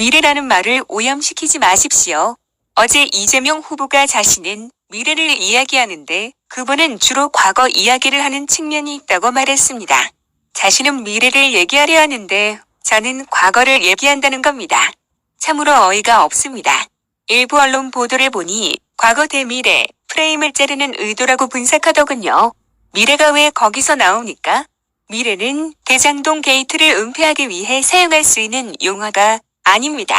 미래라는 말을 오염시키지 마십시오. 어제 이재명 후보가 자신은 미래를 이야기하는데 그분은 주로 과거 이야기를 하는 측면이 있다고 말했습니다. 자신은 미래를 얘기하려 하는데 저는 과거를 얘기한다는 겁니다. 참으로 어이가 없습니다. 일부 언론 보도를 보니 과거 대 미래 프레임을 자르는 의도라고 분석하더군요. 미래가 왜 거기서 나오니까? 미래는 대장동 게이트를 은폐하기 위해 사용할 수 있는 용어가 아닙니다.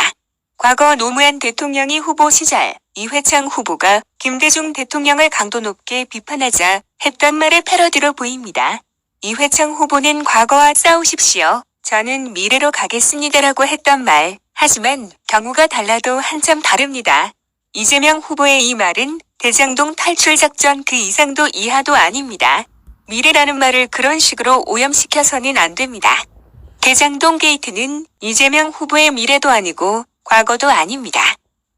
과거 노무현 대통령이 후보 시절 이회창 후보가 김대중 대통령을 강도 높게 비판하자 했던 말의 패러디로 보입니다. 이회창 후보는 과거와 싸우십시오. 저는 미래로 가겠습니다라고 했던 말. 하지만 경우가 달라도 한참 다릅니다. 이재명 후보의 이 말은 대장동 탈출 작전 그 이상도 이하도 아닙니다. 미래라는 말을 그런 식으로 오염시켜서는 안 됩니다. 대장동 게이트는 이재명 후보의 미래도 아니고 과거도 아닙니다.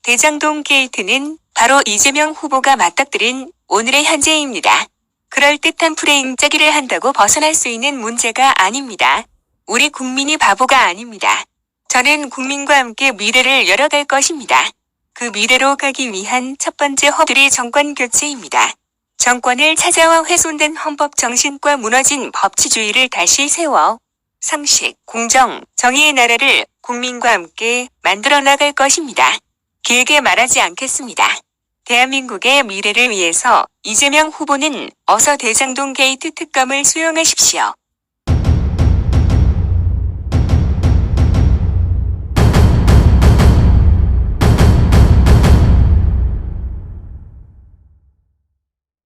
대장동 게이트는 바로 이재명 후보가 맞닥뜨린 오늘의 현재입니다. 그럴듯한 프레임 짜기를 한다고 벗어날 수 있는 문제가 아닙니다. 우리 국민이 바보가 아닙니다. 저는 국민과 함께 미래를 열어갈 것입니다. 그 미래로 가기 위한 첫 번째 허들이 정권 교체입니다. 정권을 찾아와 훼손된 헌법 정신과 무너진 법치주의를 다시 세워 상식, 공정, 정의의 나라를 국민과 함께 만들어 나갈 것입니다. 길게 말하지 않겠습니다. 대한민국의 미래를 위해서 이재명 후보는 어서 대장동 게이트 특검을 수용하십시오.